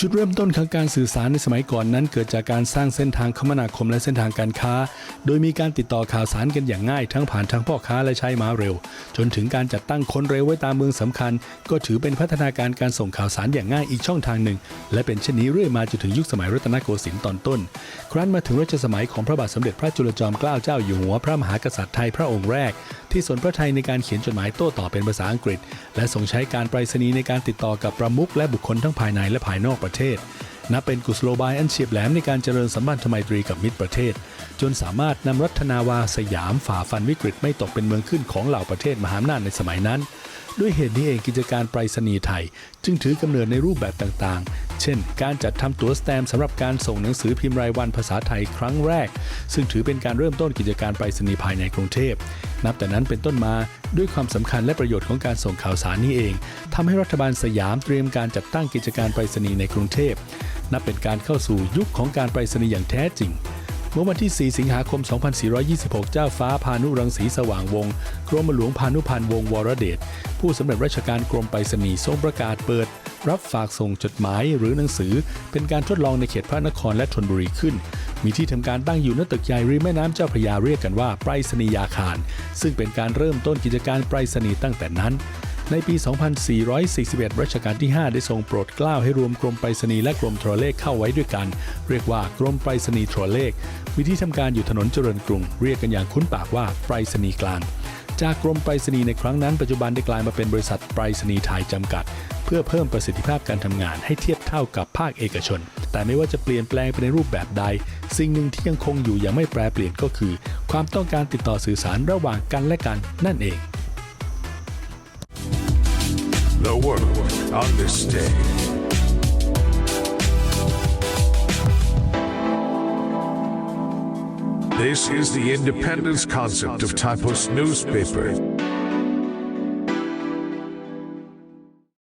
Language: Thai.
จุดเริ่มต้นของการสื่อสารในสมัยก่อนนั้น เกิดจากการสร้างเส้นทางคมนาคมและเส้นทางการค้า โดยมีการติดต่อข่าวสารกันอย่างง่าย ทั้งผ่านทางพ่อค้าและใช้ม้าเร็ว จนถึงการจัดตั้งคนเร็วไว้ตามเมืองสำคัญ ก็ถือเป็นพัฒนาการการส่งข่าวสารอย่างง่ายอีกช่องทางหนึ่ง และเป็นเช่นนี้เรื่อยมาจนถึงยุคสมัยรัตนโกสินทร์ตอนต้น ครั้นมาถึงรัชสมัยของพระบาทสมเด็จพระจุลจอมเกล้าเจ้าอยู่หัวพระมหากษัตริย์ไทยพระองค์แรกที่สนพระทัยในการเขียนจดหมายโต้ตอบเป็นภาษาอังกฤษ และทรงใช้การไปรษณีย์ในการติดต่อกับประมุขและบุคคลทั้งภายในและภายนอกประเทศ นับเป็นกุศโลบายอันเฉียบแหลมในการเจริญสัมพันธไมตรีกับมิตรประเทศ จนสามารถนำรัฐนาวาสยามฝ่าฟันวิกฤตไม่ตกเป็นเมืองขึ้นของเหล่าประเทศมหาอำนาจในสมัยนั้นด้วยเหตุนี้เองกิจการไปรษณีย์ไทย จึงถือกำเนิดในรูปแบบต่าง เช่น การจัดทำตั๋วสแตมสำหรับการส่งหนังสือพิมพ์รายวันภาษาไทยครั้งแรก ซึ่งถือเป็นการเริ่มต้นกิจการไปรษณีย์ภายในกรุงเทพ นับแต่นั้นเป็นต้นมาด้วยความสำคัญและประโยชน์ของการส่งข่าวสารนี้เองทำให้รัฐบาลสยามเตรียมการจัดตั้งกิจการไปรษณีย์ในกรุงเทพ นับเป็นการเข้าสู่ยุคของการไปรษณีย์อย่างแท้จริง เมื่อวันที่ 4 สิงหาคม 2426 เจ้าฟ้าพานุรังสีสว่างวงศ์กรมหลวงพานุพันธ์วงศ์วรเดช ผู้สำเร็จราชการกรมไปรษณีย์ทรงประกาศเปิด รับฝากส่งจดหมายหรือหนังสือ เป็นการทดลองในเขตพระนครและธนบุรีขึ้น มีที่ทำการตั้งอยู่ณตึกใหญ่ริมแม่น้ำเจ้าพระยาเรียกกันว่าไปรษณียาคาร ซึ่งเป็นการเริ่มต้นกิจการไปรษณีย์ตั้งแต่นั้น ในปี 2441 รัชกาลที่ 5 ได้ทรงโปรดเกล้าให้รวมกรมไปรษณีย์และกรมโทรเลขเข้าไว้ด้วยกัน เรียกว่ากรมไปรษณีย์โทรเลข มีที่ทำการอยู่ถนนเจริญกรุง เรียกกันอย่างคุ้นปากว่าไปรษณีย์กลาง จากกรมไปรษณีย์ในครั้งนั้นปัจจุบันได้กลายมาเป็นบริษัทไปรษณีย์ไทยจำกัด เพื่อเพิ่มประสิทธิภาพการทำงานให้เทียบเท่ากับภาคเอกชน แต่ไม่ว่าจะเปลี่ยนแปลงไปในรูปแบบใด สิ่งหนึ่งที่ยังคงอยู่อย่างไม่แปรเปลี่ยนก็คือ ความต้องการติดต่อสื่อสารระหว่างกันและกันนั่นเอง The world on this day. This is the independence concept of Typos newspaper.